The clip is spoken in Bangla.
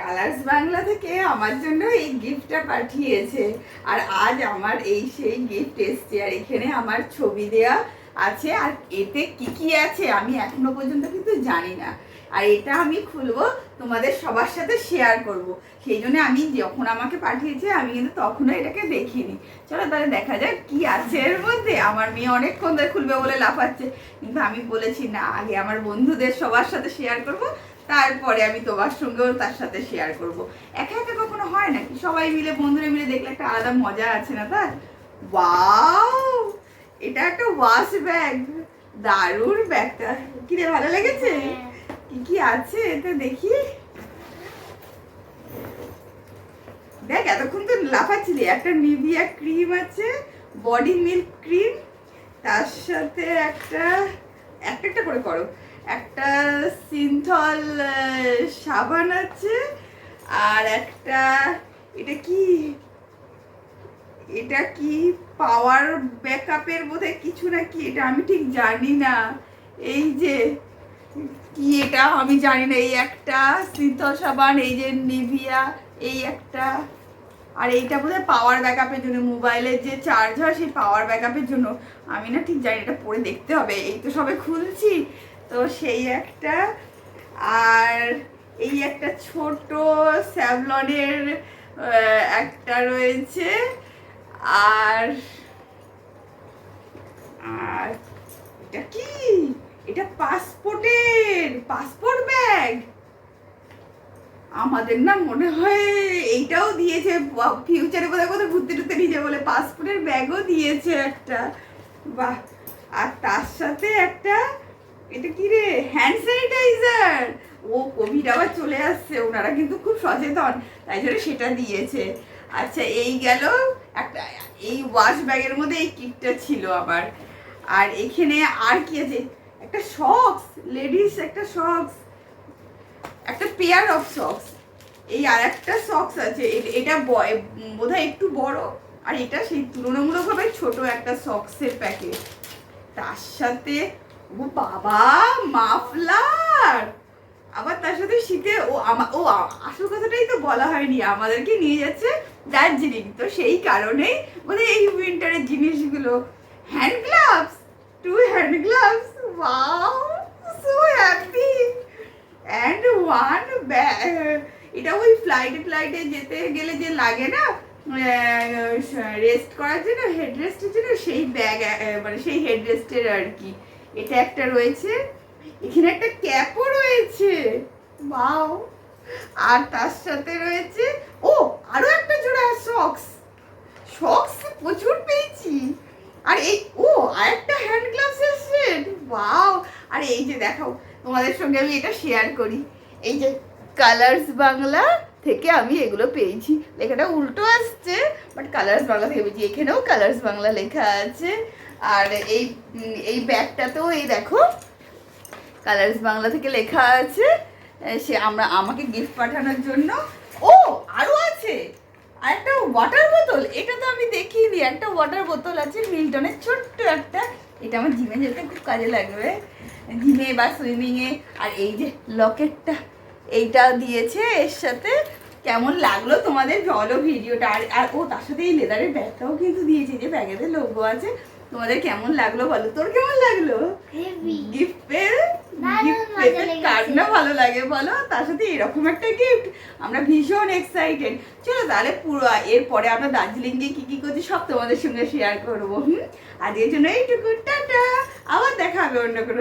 কালার্স বাংলা থেকে আমার জন্য এই গিফটটা পাঠিয়েছে। আর আজ আমার এই সেই গিফট এসছে, আর এখানে আমার ছবি দেয়া আছে। আর এতে কি কি আছে আমি এখনও পর্যন্ত কিন্তু জানি না। আর এটা আমি খুলবো, তোমাদের সবার সাথে শেয়ার করব। সেই জন্য আমি যখন আমাকে পাঠিয়েছে, আমি কিন্তু তখনও এটাকে দেখিনি। চলো তাহলে দেখা যাক কি আছে এর মধ্যে। আমার মেয়ে অনেকক্ষণ ধরে খুলবে বলে লাফাচ্ছে। কিন্তু আমি বলেছি, না, আগে আমার বন্ধুদের সবার সাথে শেয়ার করব তারপরে আমি তোমার সঙ্গেও তার সাথে শেয়ার করব। একা একা কখনো হয় নাকি? সবাই মিলে বন্ধুরা মিলে দেখলে একটা আলাদা মজা আছে না তার? ওয়াও এটা একটা ওয়াশ ব্যাগ দারুণ ব্যাগটা কিরে ভালো লেগেছে? কি কি আছে? এটা দেখি। দেখ এতক্ষণ তো লাফাচ্ছিলি। একটা নিভিয়া ক্রিম আছে বডি মিল্ক ক্রিম তার সাথে একটা একটা একটা করে করো। একটা সিনথল সাবান আছে আর একটা, এটা কি? এটা কি পাওয়ার ব্যাকআপের বোধহয় কিছু না কি এটা আমি ঠিক জানি না। এই যে, কি এটা আমি জানি না। এই একটা সিদ্ধ সাবান, এই যে নিভিয়া, এই একটা। আর এইটা বোধহয় পাওয়ার ব্যাকআপের জন্য মোবাইলের যে চার্জ হয়, সেই পাওয়ার ব্যাকআপের জন্য। আমি না ঠিক জানি, এটা পরে দেখতে হবে। এই তো সবে খুলছি। তো সেই একটা। আর এই একটা ছোট স্যাভলনের একটা রয়েছে। আর আর এটা কি? এটা পাসপোর্টের, পাসপোর্ট ব্যাগ। আমাদের না মনে হয় এইটাও দিয়েছে ফিউচারে বোধহয় কোথাও ঘুরতে টুরতে নিয়ে বলে পাসপোর্টের ব্যাগও দিয়েছে একটা। বাহ! আর তার সাথে একটা এটা কি রে? হ্যান্ড স্যানিটাইজার ও কোভিড আবার চলে আসছে। ওনারা কিন্তু খুব সচেতন। তাই জন্য সেটা দিয়েছে। আচ্ছা এই গেল একটা, এই ওয়াশ ব্যাগের মধ্যে এই কিটটা ছিল আমার। আর এখানে আর কি আছে? একটা সক্স লেডিস একটা সক্স একটা পেয়ার অফ সক্স এই আর একটা সক্স আছে এটা ব- বোধহয় একটু বড়। আর এটা সেই তুলনামূলকভাবে ছোট একটা সক্সের প্যাকেট তার সাথে ও বাবা, মাফলার! আবার তার সাথে শীতে ও আমা- ও আসল কথাটাই তো বলা হয়নি, আমাদেরকে নিয়ে যাচ্ছে দার্জিলিং। তো সেই কারণেই মানে এই উইন্টারের জিনিসগুলো। Hand gloves two hand gloves wow so happy and one এটা ওই ফ্লাইটে ফ্লাইটে যেতে গেলে যে লাগে না রেস্ট করার জন্য হেড রেস্টের জন্য, সেই ব্যাগ মানে সেই হেড রেস্টের আর কি। এটা একটা রয়েছে। এখানে একটা ক্যাপও রয়েছে। বাও আর তার সাথে রয়েছে, ও, আরও একটা জোড়া সক্স সক্স প্রচুর পেয়েছি। আর এই, ও আর একটা হ্যান্ড গ্লাভসের সেট ওয়াও। আর এই যে দেখো তোমাদের সঙ্গে আমি এটা শেয়ার করি। এই যে কালার্স বাংলা থেকে আমি এগুলো পেয়েছি। লেখাটা উল্টো আসছে বাট কালার্স বাংলা থেকে পেয়েছি। এখানেও কালার্স বাংলা লেখা আছে। আর এই এই ব্যাগটাতেও এই দেখো কালার্স বাংলা থেকে লেখা আছে সে আমরা, আমাকে গিফট পাঠানোর জন্য। ও আরও আছে। আর একটা ওয়াটার বোতল এটা তো আমি দেখিনি একটা ওয়াটার বোতল আছে মিল্টনের ছোট্ট একটা। এটা আমার জিমে যেতে খুব কাজে লাগবে। জিমে বা সুইমিংয়ে আর এই যে লকেটটা এইটা দিয়েছে এর সাথে। কেমন লাগল তোমাদের বলো ভিডিওটা আর ও তার সাথে এই লেদারের ব্যাগটাও কিন্তু দিয়েছে, যে ব্যাগেতে লোগো আছে। তোমাদের কেমন লাগল বলো? তোর কেমন লাগল? গিফট পেয়ে গিফট পেতে কার না ভালো লাগে বলো? তার সাথে এরকম একটা গিফট আমরা ভীষণ এক্সাইটেড চলো তাহলে পুরো এরপরে আমরা দার্জিলিং গিয়ে কি কি করছি সব তোমাদের সঙ্গে শেয়ার করব হুম? আজকের জন্য এইটুকু। টাটা! আবার দেখা হবে অন্য কোনো